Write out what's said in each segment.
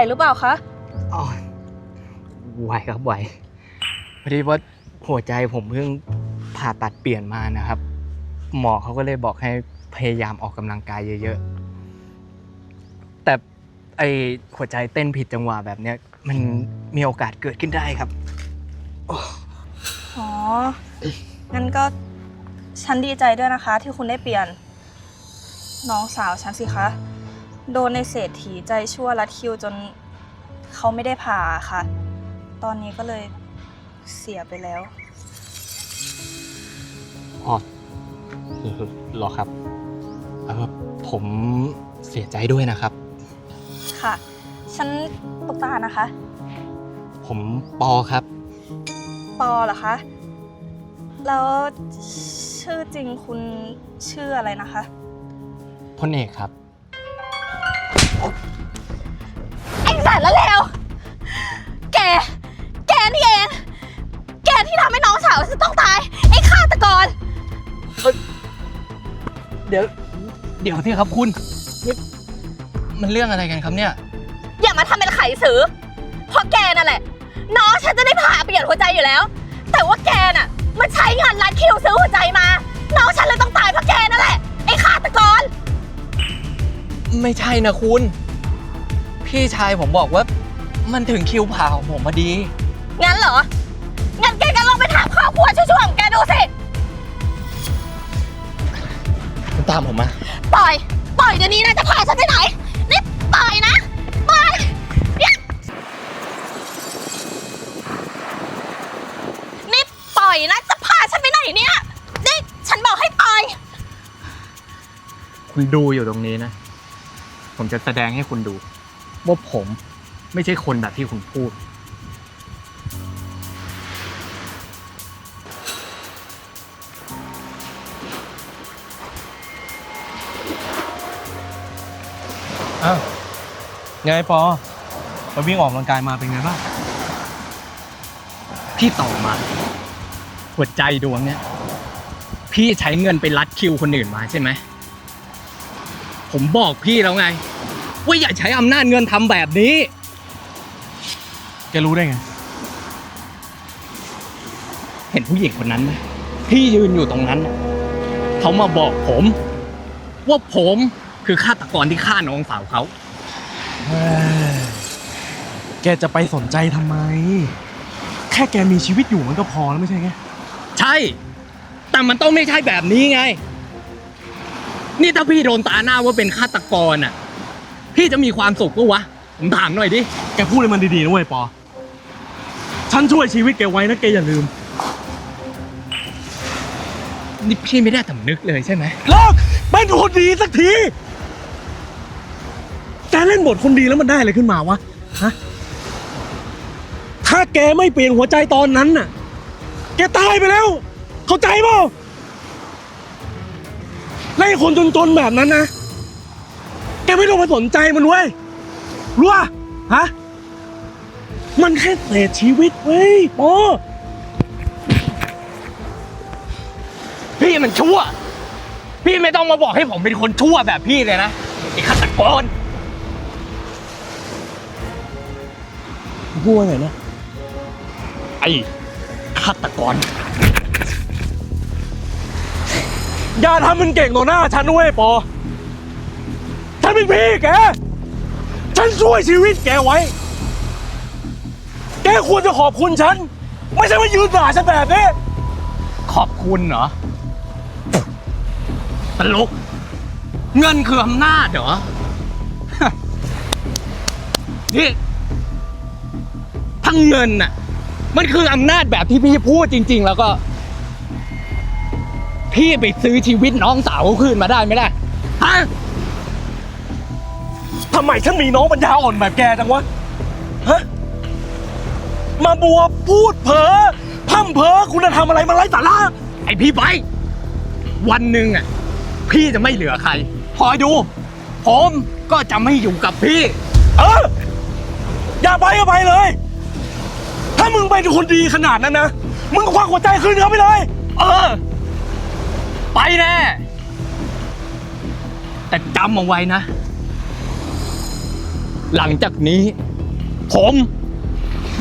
คุณคะคุณไหวหรือเปล่าคะ อ๋อไหวครับไหวพอดีว่าหัวใจผมเพิ่งผ่าตัดเปลี่ยนมานะครับ หมอเขาก็เลยบอกให้พยายามออกกำลังกายเยอะๆ แต่ไอหัวใจเต้นผิดจังหวะแบบเนี้ย มันมีโอกาสเกิดขึ้นได้ครับอ๋อ งั้นก็ฉันดีใจด้วยนะคะ ที่คุณได้เปลี่ยน น้องสาวฉันสิคะ โดนในเศรษฐีใจชั่วรัดคิวจนเขาไม่ได้ผ่าค่ะ ตอนนี้ก็เลยเสียไปแล้ว อ๋อเหรอครับเออผมเสียใจด้วยนะครับ ค่ะ ฉันตุกตานะคะ ผมปอครับ ปอเหรอคะ แล้วชื่อจริงคุณชื่ออะไรนะคะ พลเอกครับ ไอ้สัตว์แล้วแล้วแก แกนี่เอง แกที่ทำให้น้องสาวฉันต้องตาย ไอ้ฆาตกร เดี๋ยว เดี๋ยวสิครับคุณนี่มันเรื่องอะไรกันครับเนี่ย อย่ามาทำเป็นไขสือ เพราะแกนั่นแหละ น้องฉันจะได้ผ่าเปลี่ยนหัวใจอยู่แล้ว แต่ว่าแกน่ะ มันใช้เงินรัดคิวซื้อหัวใจมา น้องฉันเลยต้องตายเพราะแกนั่นแหละไอ้ฆาตกร ไม่ใช่นะคุณ พี่ชายผมบอกว่า มันถึงคิวผ่าของผมพอดี งั้นเหรอ งั้นแกก็ลองไปถามครอบครัวชั่วๆของแกดูสิ คุณตามผมมา ปล่อย ปล่อยเดี๋ยวนี้นะจะพาฉันไปไหน นี่ปล่อยนะ ปล่อยเนี่ยนี่ปล่อยนะจะพาฉันไปไหนเนี่ย นี่ฉันบอกให้ปล่อย คุณดูอยู่ตรงนี้นะ ผมจะแสดงให้คุณดู ว่าผมไม่ใช่คนแบบที่คุณพูด อ้าวไงปอไปวิ่งออกกำลังกายมาเป็นไงบ้าง พี่ต่อมาหัวใจดวงเนี้ยพี่ใช้เงินไปรัดคิวคนอื่นมาใช่ไหม ผมบอกพี่แล้วไง ว่าอย่าใช้อำนาจเงินทำแบบนี้ แกรู้ได้ไง เห็นผู้หญิงคนนั้นไหมที่ยืนอยู่ตรงนั้นน่ะเขามาบอกผม ว่าผมคือฆาตกรที่ฆ่าน้องสาวเขาแกจะไปสนใจทำไม แค่แกมีชีวิตอยู่มันก็พอแล้วไม่ใช่ไง ใช่ แต่มันต้องไม่ใช่แบบนี้ไง นี่ถ้าพี่โดนตาหน้าว่าเป็นฆาตกรอะ พี่จะมีความสุขปะวะ ผมถามหน่อยดิ แกพูดให้มันดีๆนะเว้ยปอ ฉันช่วยชีวิตแกไว้นะแกอย่าลืม นี่พี่ไม่ได้สำนึกเลยใช่ไหมเลิกเป็นคนดีสักที แกเล่นบทคนดีแล้วมันได้อะไรขึ้นมาวะ ฮะ ถ้าแกไม่เปลี่ยนหัวใจตอนนั้นน่ะ แกตายไปแล้ว เข้าใจเปล่าไล่คนจนๆแบบนั้นนะแก ไม่ต้องไปสนใจมันเว้ยรู้ป่ะฮะ มันแค่เศษชีวิตเว้ยปอพี่มันชั่ว พี่ไม่ต้องมาบอกให้ผมเป็นคนชั่วแบบพี่เลยนะไอ้ฆาตกรพูดว่าไงนะ ไอ้ฆาตกร อย่าทำเป็นเก่งต่อหน้าฉันด้วยปอ ฉันเป็นพี่แก ฉันช่วยชีวิตแกไว้ แกควรจะขอบคุณฉัน ไม่ใช่มายืนด่าฉันแบบนี้ ขอบคุณเหรอตลก เงินคืออำนาจเหรอ นี่ทั้งเงินน่ะ มันคืออำนาจแบบที่พี่พูดจริง ๆ แล้วก็ พี่ไปซื้อชีวิตน้องสาวเขาคืนมาได้ไหมล่ะำไมฉันมีน้องปัญญาอ่อนแบบแกจังวะ ฮะ มาบัวพูดเพ้อพร่ำเพ้อคุณธรรมอะไรมาไร้สาระ ไอพี่ไป วันหนึ่งอะ พี่จะไม่เหลือใครคอยดู ผมก็จะไม่อยู่กับพี่ เออ อย่าไปก็ไปเลย ถ้ามึงเป็นคนดีขนาดนั้นนะ มึงก็ควักหัวใจคืนเขาไปเลย เออ ไปแน่ แต่จำเอาไว้นะ หลังจากนี้ ผม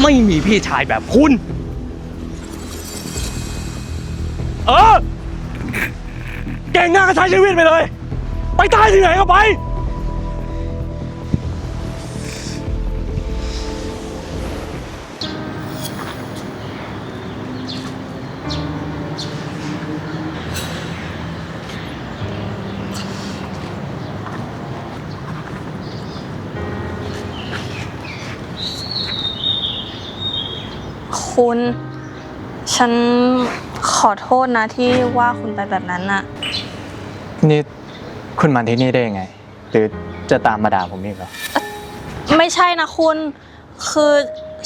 ไม่มีพี่ชายแบบคุณ เออเก่งงานก็ใช้ชีวิตไปเลย ไปตายที่ไหนก็ไป คุณ ฉันขอโทษนะที่ว่าคุณไปแบบนั้นน่ะ นี่คุณมาที่นี่ได้ยังไง หรือจะตามมาด่าผมอีกเหรอ ไม่ใช่นะคุณ คือ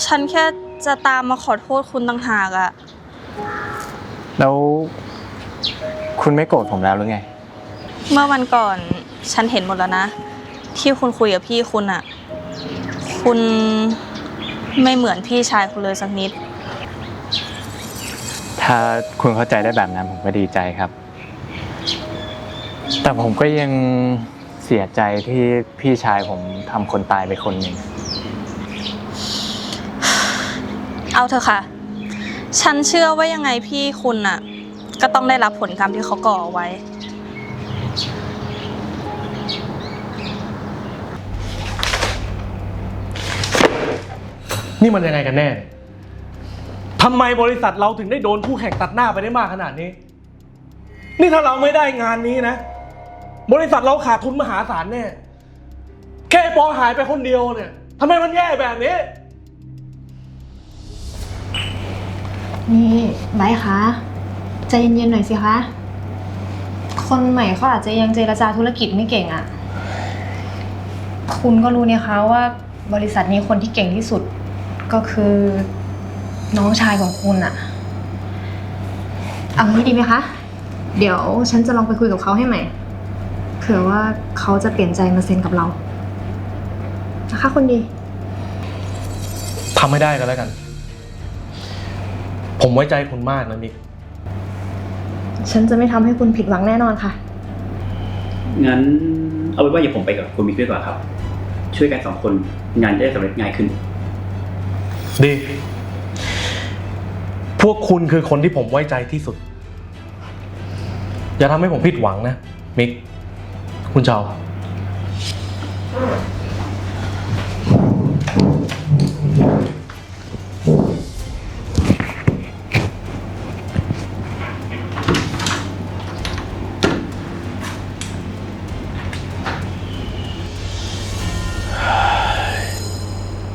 ฉันแค่จะตามมาขอโทษคุณต่างหากอะแล้วคุณไม่โกรธผมแล้วหรือไง เมื่อวันก่อนฉันเห็นหมดแล้วนะ ที่คุณคุยกับพี่คุณอะคุณไม่เหมือนพี่ชายคุณเลยสักนิด ถ้าคุณเข้าใจได้แบบนั้นผมก็ดีใจครับ แต่ผมก็ยังเสียใจที่พี่ชายผมทำคนตายไปคนหนึ่งเอาเถอะค่ะ ฉันเชื่อว่ายังไงพี่คุณอะก็ต้องได้รับผลกรรมที่เขาก่อเอาไว้ นี่มันยังไงกันแน่เนี่ย ทำไมบริษัทเราถึงได้โดนคู่แข่งตัดหน้าไปได้มากขนาดนี้ นี่ถ้าเราไม่ได้งานนี้นะ บริษัทเราขาดทุนมหาศาลแน่แค่ปอหายไปคนเดียวเนี่ยทำไมมันแย่แบบนี้ นี่ไบร์ทคะใจเย็นๆหน่อยสิคะ คนใหม่เขาอาจจะยังเจรจาธุรกิจไม่เก่งอะ่ะ คุณก็รู้เนี่ยคะว่าบริษัทนี้คนที่เก่งที่สุดก็คือ น้องชายของคุณอะ่ะเอางี้ดีไหมคะ เดี๋ยวฉันจะลองไปคุยกับเขาให้ใหม่ เผื่อว่าเขาจะเปลี่ยนใจมาเซ็นกับเรา นะคะคนดี ทำไม่ได้ก็แล้วกัน ผมไว้ใจคุณมากนะมิก ฉันจะไม่ทำให้คุณผิดหวังแน่นอนค่ะ งั้นเอาไว้ว่าอย่าผมไปกับคุณมิกดีกว่าครับ ช่วยกันสองคนงานจะได้สำเร็จง่ายขึ้น ดี พวกคุณคือคนที่ผมไว้ใจที่สุด อย่าทำให้ผมผิดหวังนะ มิก คุณเชาว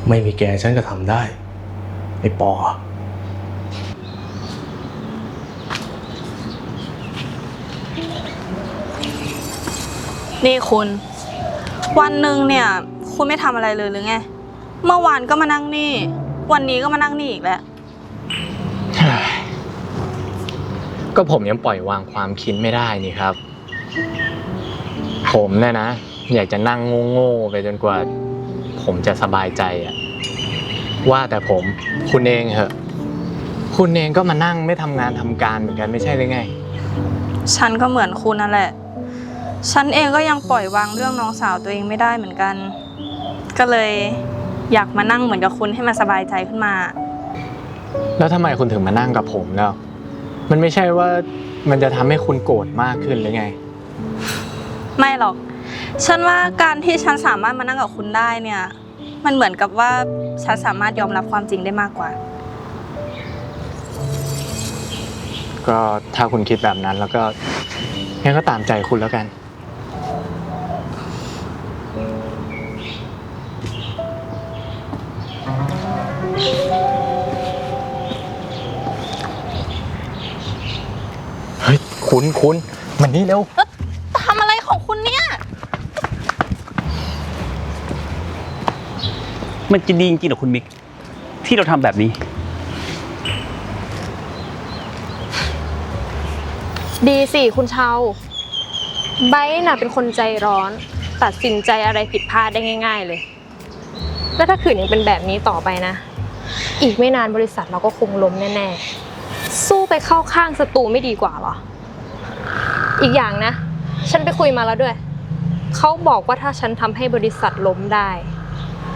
ไม่มีแกฉันก็ทำได้ ไอ้ปอ นี่คุณ วันหนึ่งเนี่ย คุณไม่ทำอะไรเลยหรือไง เมื่อวานก็มานั่งนี่ วันนี้ก็มานั่งนี่อีกแล้ว ก็ผมยังปล่อยวางความคิดไม่ได้นี่ครับ ผมเนี่ยนะ อยากจะนั่งโง่ๆไปจนกว่า ผมจะสบายใจอะว่าแต่ผมคุณเองเหอะ คุณเองก็มานั่งไม่ทำงานทำการเหมือนกันไม่ใช่หรือไง ฉันก็เหมือนคุณนั่นแหละ ฉันเองก็ยังปล่อยวางเรื่องน้องสาวตัวเองไม่ได้เหมือนกัน ก็เลยอยากมานั่งเหมือนกับคุณให้มันสบายใจขึ้นมา แล้วทำไมคุณถึงมานั่งกับผมแล้วมันไม่ใช่ว่ามันจะทำให้คุณโกรธมากขึ้นหรือไง ไม่หรอก ฉันว่าการที่ฉันสามารถมานั่งกับคุณได้เนี่ย มันเหมือนกับว่าฉันสามารถยอมรับความจริงได้มากกว่า ก็ถ้าคุณคิดแบบนั้นแล้วก็งั้นก็ตามใจคุณแล้วกัน คุณคุณมันนี่เร็วทำอะไรของคุณเนี่ย มันจะดีจริงๆเหรอคุณมิก ที่เราทำแบบนี้ ดีสิคุณเชาไบร์ทน่ะเป็นคนใจร้อน ตัดสินใจอะไรผิดพลาดได้ง่าย ๆ เลย แล้วถ้าขืนยังเป็นแบบนี้ต่อไปนะ อีกไม่นานบริษัทเราก็คงล้มแน่ๆ สู้ไปเข้าข้างศัตรูไม่ดีกว่าเหรอ อีกอย่างนะ ฉันไปคุยมาแล้วด้วย เขาบอกว่าถ้าฉันทำให้บริษัทล้มได้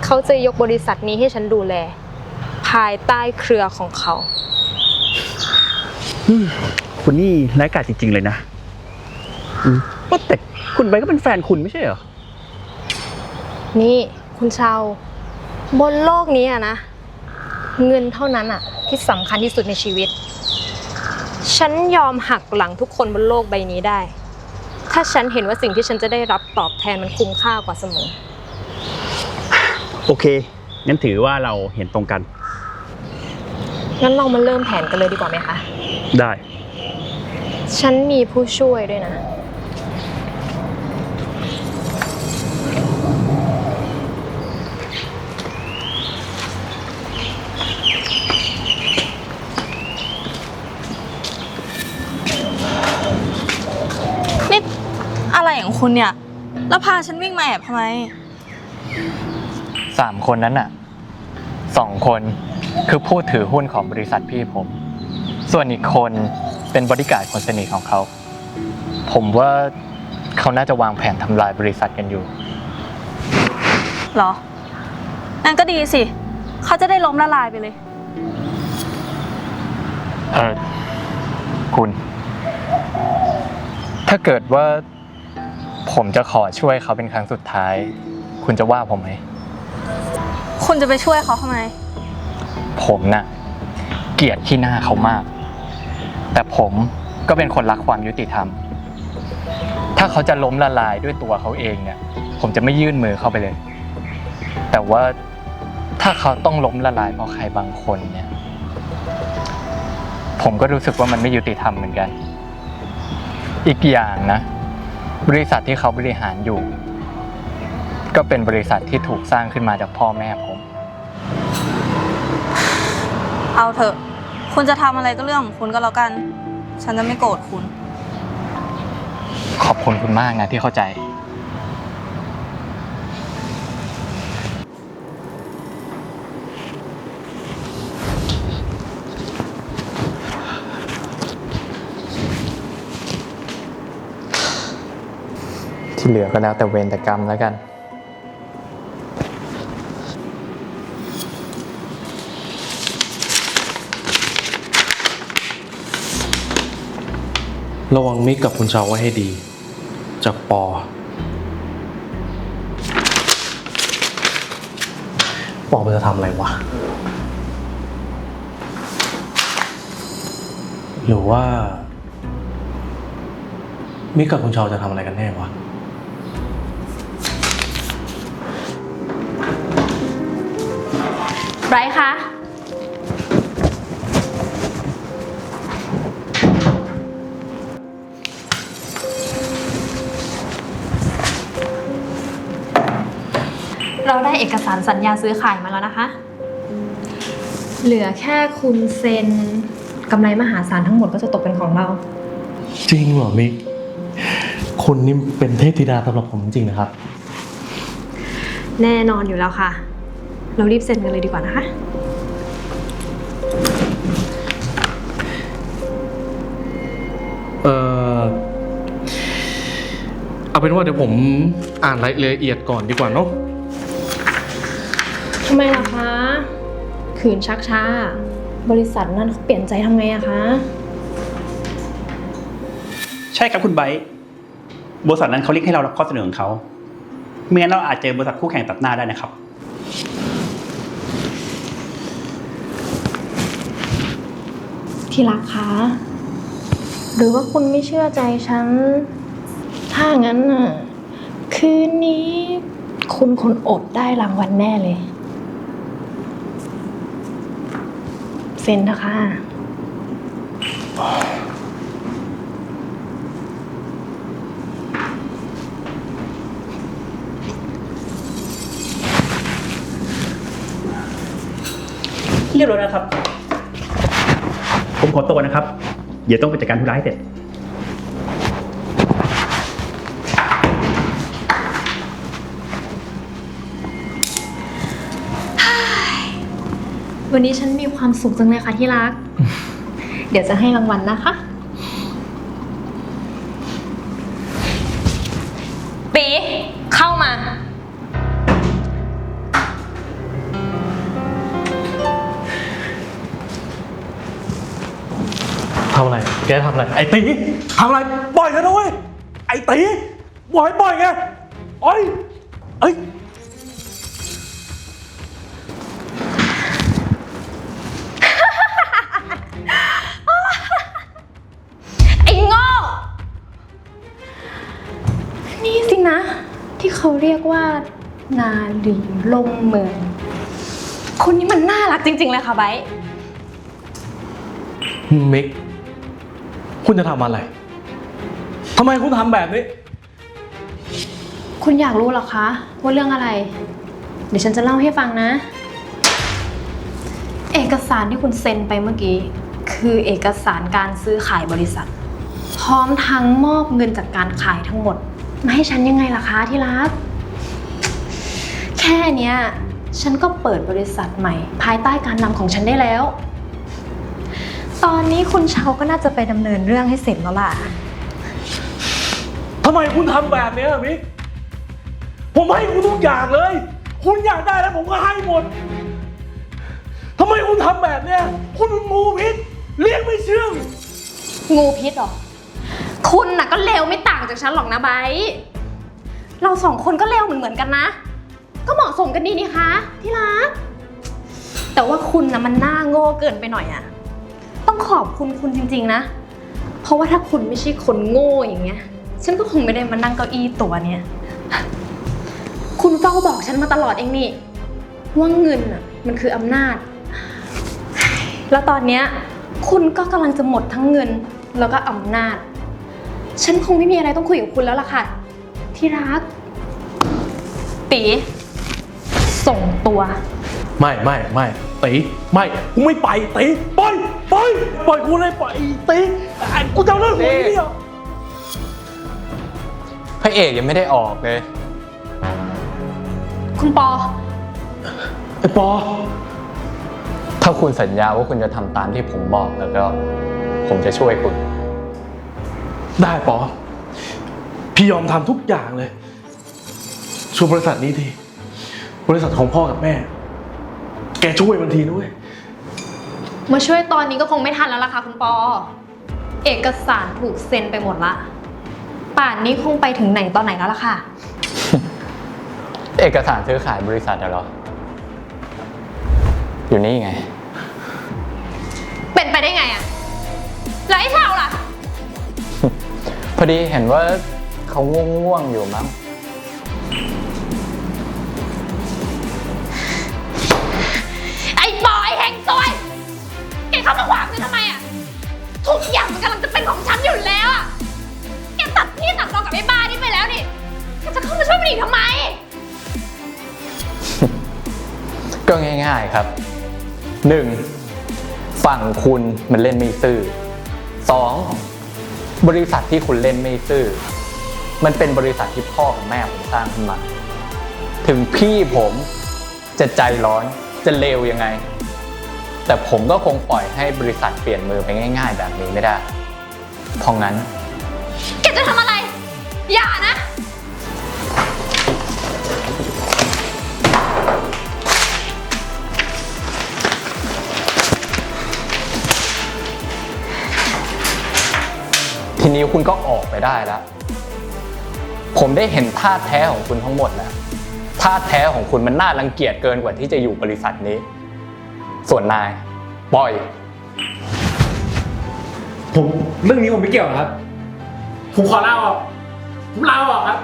เขาจะยกบริษัทนี้ให้ฉันดูแล ภายใต้เครือของเขาคุณนี่ไร้ายกาจจริง ๆ เลยนะอืมว่าแต่คุณใบก็เป็นแฟนคุณไม่ใช่เหรอ นี่คุณเชาวบนโลกนี้อะนะ เงินเท่านั้นอะที่สำคัญที่สุดในชีวิต ฉันยอมหักหลังทุกคนบนโลกใบนี้ได้ ถ้าฉันเห็นว่าสิ่งที่ฉันจะได้รับตอบแทนมันคุ้มค่ากว่าเสมอ โอเค งั้นถือว่าเราเห็นตรงกัน งั้นเรามาเริ่มแผนกันเลยดีกว่าไหมคะ ได้ ฉันมีผู้ช่วยด้วยนะ ของคุณเนี่ย แล้วพาฉันวิ่งมาแอบทำไม สามคนนั้นน่ะสองคนคือผู้ถือหุ้นของบริษัทพี่ผม ส่วนอีกคนเป็นบริการดคนสนิทของเขา ผมว่าเขาน่าจะวางแผนทำลายบริษัทกันอยู่ เหรอ นั่นก็ดีสิ เขาจะได้ล้มละลายไปเลย เออคุณ ถ้าเกิดว่า ผมจะขอช่วยเขาเป็นครั้งสุดท้าย คุณจะว่าผมไหม คุณจะไปช่วยเขาทำไม ผมน่ะ เกลียดที่หน้าเขามาก แต่ผมก็เป็นคนรักความยุติธรรม ถ้าเขาจะล้มละลายด้วยตัวเขาเองเนี่ย ผมจะไม่ยื่นมือเข้าไปเลย แต่ว่าถ้าเขาต้องล้มละลายเพราะใครบางคนเนี่ย ผมก็รู้สึกว่ามันไม่ยุติธรรมเหมือนกัน อีกอย่างนะ บริษัทที่เขาบริหารอยู่ ก็เป็นบริษัทที่ถูกสร้างขึ้นมาจากพ่อแม่ผม เอาเถอะ คุณจะทำอะไรก็เรื่องของคุณก็แล้วกัน ฉันจะไม่โกรธคุณ ขอบคุณคุณมากนะที่เข้าใจ ที่เหลือก็แล้วแต่เวรแต่กรรมแล้วกันระวังมิกกับคุณชาวไว้ให้ดี จากปอ ปอมันจะทำอะไรวะ หรือว่า มิกกับคุณชาวจะทำอะไรกันแน่วะ ไบรท์คะ เราได้เอกสารสัญญาซื้อขายมาแล้วนะคะ เหลือแค่คุณเซ็นกำไรมหาศาลทั้งหมดก็จะตกเป็นของเรา จริงเหรอมิกคุณนี่เป็นเทพธิดาสำหรับผมจริงๆนะครับ แน่นอนอยู่แล้วค่ะ เรารีบเซ็นกันเลยดีกว่านะคะ เออเอาเป็นว่าเดี๋ยวผมอ่านรายละเอียดก่อนดีกว่าเนาะ ทำไมล่ะคะ ขืนชักช้า บริษัทนั้นเขาเปลี่ยนใจทำไงอะคะ ใช่ครับคุณไบร์ทบริษัทนั้นเขาเรียกให้เรารับข้อเสนอของเขาไม่งั้นเราอาจเจอบริษัทคู่แข่งตัดหน้าได้นะครับ ที่รักคะหรือว่าคุณไม่เชื่อใจฉัน ถ้างั้นน่ะ คืนนี้ คุณคนอดได้รางวัลแน่เลย เซ็นเถอะคะ เรียบร้อยแล้วครับ ขอตัวนะครับ เดี๋ยวต้องไปจัดการธุระให้เสร็จ วันนี้ฉันมีความสุขจังเลยค่ะที่รัก เดี๋ยวจะให้รางวัลนะคะ ปีเข้ามา ทำอะไรไอ้ตีทำอะไรปล่อยกันนะเว้ยไอ้ตีปล่อยปล่อยไงโอ้ยเอ้ยไอ้โง่นี่สินะ ที่เขาเรียกว่า นาลีลมเมืองคนนี้มันน่ารักจริง ๆ เลยค่ะไบร์ทมิก คุณจะทำอะไรทำไมคุณทำแบบนี้ คุณอยากรู้เหรอคะว่าเรื่องอะไร เดี๋ยวฉันจะเล่าให้ฟังนะ เอกสารที่คุณเซ็นไปเมื่อกี้ คือเอกสารการซื้อขายบริษัท พร้อมทั้งมอบเงินจากการขายทั้งหมด มาให้ฉันยังไงล่ะคะที่รัก แค่เนี้ย ฉันก็เปิดบริษัทใหม่ ภายใต้การนำของฉันได้แล้ว ตอนนี้คุณเชาก็น่าจะไปดำเนินเรื่องให้เสร็จแล้วล่ะ ทำไมคุณทำแบบเนี้ยมิก ผมให้คุณทุกอย่างเลย คุณอยากได้แล้วผมก็ให้หมด ทำไมคุณทำแบบเนี้ย คุณเป็นงูพิษเลี้ยงไม่เชื่อง งูพิษเหรอ คุณน่ะก็เลวไม่ต่างจากฉันหรอกนะไบร์ทเราสองคนก็เลวเหมือนเหมือนๆกันนะ ก็เหมาะสมกันดีนี่คะที่รัก แต่ว่าคุณน่ะมันหน้าโง่เกินไปหน่อยอะ ต้องขอบคุณคุณจริง ๆ นะ เพราะว่าถ้าคุณไม่ใช่คนโง่อย่างเงี้ย ฉันก็คงไม่ได้มานั่งเก้าอี้ตัวเนี้ย คุณเฝ้าบอกฉันมาตลอดเองนี่ ว่าเงินอะมันคืออำนาจ แล้วตอนเนี้ยคุณก็กำลังจะหมดทั้งเงินแล้วก็อำนาจ ฉันคงไม่มีอะไรต้องคุยกับคุณแล้วล่ะค่ะ ที่รัก ตี ส่งตัว ไม่ไม่ไม่ตีไม่กูไม่ไปตีปล่อยปล่อยปล่อยกูเลยปล่อยตีไอ้กูจะเอาเรื่องหัวนี่เหรอพระเอกยังไม่ได้ออกเลยคุณปอไอ้ปอ ถ้าคุณสัญญาว่าคุณจะทำตามที่ผมบอกแล้วก็ ผมจะช่วยคุณ ได้ปอ พี่ยอมทำทุกอย่างเลยช่วยบริษัทนี้ทีบริษัทของพ่อกับแม่ แกช่วยมันทีด้วยมาช่วยตอนนี้ก็คงไม่ทันแล้วล่ะค่ะคุณปอ เอกสารถูกเซ็นไปหมดละ ป่านนี้คงไปถึงไหนตอนไหนแล้วล่ะค่ะ เอกสารซื้อขายบริษัทอะเหรอ อยู่นี่ไง เป็นไปได้ไงอะแล้วไอ้ชาวล่ะ พอดีเห็นว่าเขาง่วงๆอยู่มั้ง ทุกอย่างมันกำลังจะเป็นของฉันอยู่แล้วอะแกตัดพี่ตัดรองกับไอ้บ้านี่ไปแล้วนี่แกจะเข้ามาช่วยมันอีกทำไม ก็ง่าย ๆครับ 1. ฝั่งคุณมันเล่นไม่ซื่อ 2. บริษัทที่คุณเล่นไม่ซื่อ มันเป็นบริษัทที่พ่อกับแม่ผมสร้างขึ้นมา ถึงพี่ผมจะใจร้อนจะเลวยังไง แต่ผมก็คงปล่อยให้บริษัทเปลี่ยนมือไปง่าย ๆ แบบนี้ไม่ได้ เพราะงั้น แกจะทำอะไร อย่านะ ทีนี้คุณก็ออกไปได้แล้ว ผมได้เห็นท่าแท้ของคุณทั้งหมดแล้วท่าแท้ของคุณมันน่ารังเกียจเกินกว่าที่จะอยู่บริษัทนี้ ส่วนนายปล่อย ผมเรื่องนี้ผมไม่เกี่ยวนะครับ ผมขอลาออกผมลาออกครับ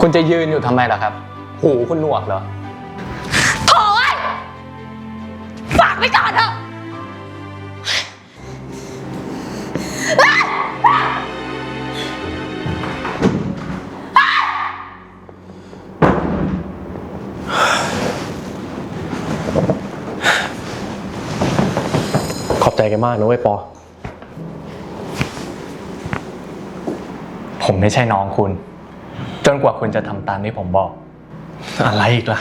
คุณจะยืนอยู่ทำไมล่ะครับ หูคุณหนวกเหรอ โถ่เอ้ยฝากไว้ก่อนเถอะ ขอบใจแกมากนะเว้ยปอ ผมไม่ใช่น้องคุณ จนกว่าคุณจะทำตามที่ผมบอก อะไรอีกล่ะ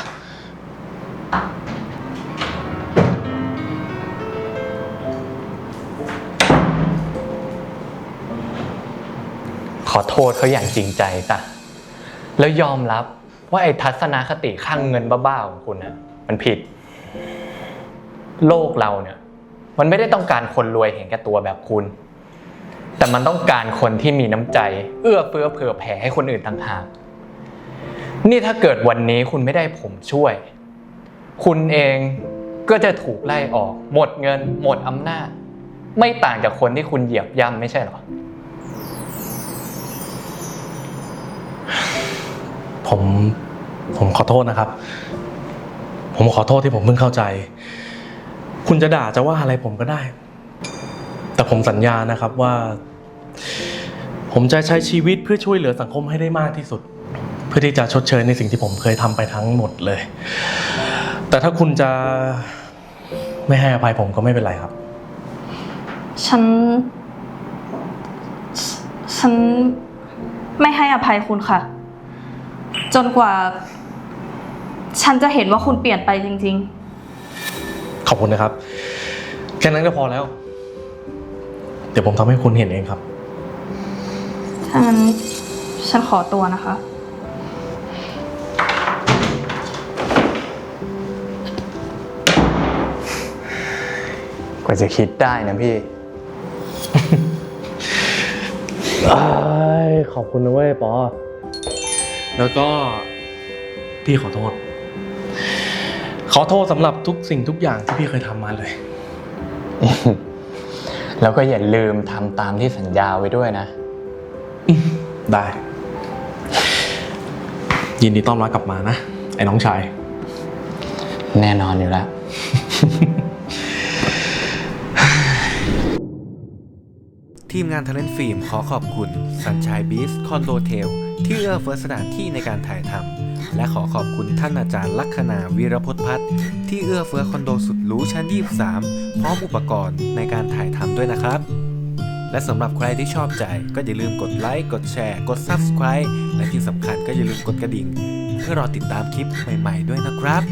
ขอโทษเขาอย่างจริงใจซะแล้วยอมรับว่าไอ้ทัศนคติข้างเงินบ้าๆของคุณนะมันผิด โลกเราเนี่ย มันไม่ได้ต้องการคนรวยเห็นแก่ตัวแบบคุณ แต่มันต้องการคนที่มีน้ำใจ เอื้อเฟื้อเผื่อแผ่ให้คนอื่นต่างหาก นี่ถ้าเกิดวันนี้คุณไม่ได้ผมช่วย คุณเองก็จะถูกไล่ออก หมดเงิน หมดอำนาจ ไม่ต่างจากคนที่คุณเหยียบย่ำไม่ใช่หรอ ผมผมขอโทษนะครับ ผมขอโทษที่ผมเพิ่งเข้าใจ คุณจะด่าจะว่าอะไรผมก็ได้ แต่ผมสัญญานะครับว่า ผมจะใช้ชีวิตเพื่อช่วยเหลือสังคมให้ได้มากที่สุด เพื่อที่จะชดเชยในสิ่งที่ผมเคยทำไปทั้งหมดเลย แต่ถ้าคุณจะไม่ให้อภัยผมก็ไม่เป็นไรครับ ฉัน ฉันไม่ให้อภัยคุณค่ะ จนกว่า ฉันจะเห็นว่าคุณเปลี่ยนไปจริง ขอบคุณนะครับ แค่นั้นก็พอแล้ว เดี๋ยวผมทำให้คุณเห็นเองครับๆถ้างั้นฉันขอตัวนะคะ กว่าจะคิดได้นะพี่ ขอบคุณนะเว้ยปอ แล้วก็พี่ขอโทษข อโทษสำหรับทุกสิ่งทุกอย่างที่พี่เคยทำมาเลย แล้วก็อย่าลืมทำตามที่สัญญาไว้ด้วยนะ ได้ ยินดีต้อนรับกลับมานะ ไอ้น้องชาย แน่นอนอยู่แล้ว ทีมงานท a เลนฟิล์มขอขอบคุณสัญชัยบีสคอนโดเทลที่เอื้อเฟื้อสถานที่ในการถ่ายทำ และขอขอบคุณท่านอาจารย์ลัคนาวีรพจน์พัฒน์ที่เอื้อเฟื้อคอนโดสุดหรูชั้น 23 พร้อมอุปกรณ์ในการถ่ายทำด้วยนะครับ และสำหรับใครที่ชอบใจก็อย่าลืมกดไลค์กดแชร์ กด Subscribe และที่สำคัญก็อย่าลืมกดกระดิ่ง เพื่อรอติดตามคลิปใหม่ ๆ ด้วยนะครับ